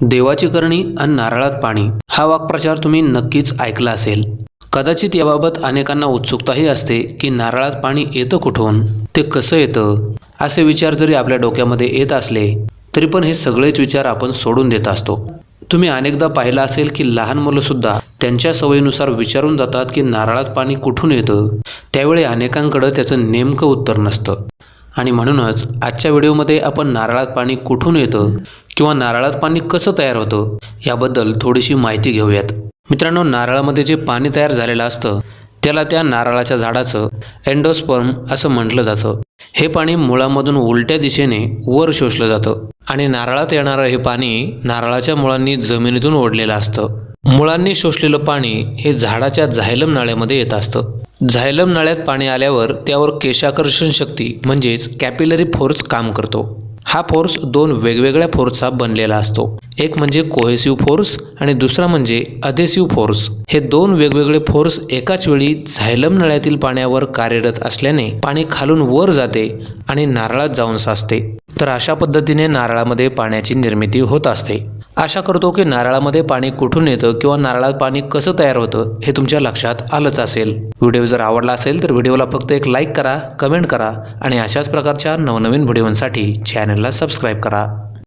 देवाची करणी आणि नारळात पाणी. हा वाक्प्रचार तुम्ही नक्कीच ऐकला असेल. कदाचित याबाबत अनेकांना उत्सुकताही असते की नारळात पाणी येतं कुठून? ते कसं येतं? असे विचार जरी आपल्या डोक्यामध्ये येत असले तरी पण हे सगळेच विचार आपण सोडून देत असतो. तुम्ही अनेकदा पाहिलं असेल की लहान मुलंसुद्धा त्यांच्या सवयीनुसार विचारून जातात की नारळात पाणी कुठून येतं? त्यावेळी अनेकांकडं त्याचं नेमकं उत्तर नसतं. आणि म्हणूनच आजच्या व्हिडिओमध्ये आपण नारळात पाणी कुठून येतं किंवा नारळात पाणी कसं तयार होतं याबद्दल थोडीशी माहिती घेऊयात. मित्रांनो नारळामध्ये जे पाणी तयार झालेलं असतं त्याला त्या नारळाच्या झाडाचं एन्डोस्पर्म असं म्हटलं जातं. हे पाणी मुळामधून उलट्या दिशेने वर शोषलं जातं आणि नारळात येणारं हे पाणी नारळाच्या मुळांनी जमिनीतून ओढलेलं असतं. मुळांनी शोषलेलं पाणी हे झाडाच्या झायलम नाळ्यामध्ये येत असतं. झायलम नळ्यात पाणी आल्यावर त्यावर केशाकर्षण शक्ती म्हणजेच कॅपिलरी फोर्स काम करतो. हा फोर्स दोन वेगवेगळ्या फोर्सचा बनलेला असतो. एक म्हणजे कोहेसिव्ह फोर्स आणि दुसरा म्हणजे अधेसिव्ह फोर्स. हे दोन वेगवेगळे फोर्स एकाच वेळी झायलम नळ्यातील पाण्यावर कार्यरत असल्याने पाणी खालून वर जाते आणि नारळात जाऊन साचते. तर अशा पद्धतीने नारळामध्ये पाण्याची निर्मिती होत असते. आशा करतो की नारळामध्ये पाणी कुठून येतं किंवा नारळात पाणी कसं तयार होतं हे तुमच्या लक्षात आलंच असेल. व्हिडिओ जर आवडला असेल तर व्हिडिओला फक्त एक लाईक करा कमेंट करा आणि अशाच प्रकारच्या नवनवीन व्हिडिओंसाठी चॅनलला सबस्क्राईब करा.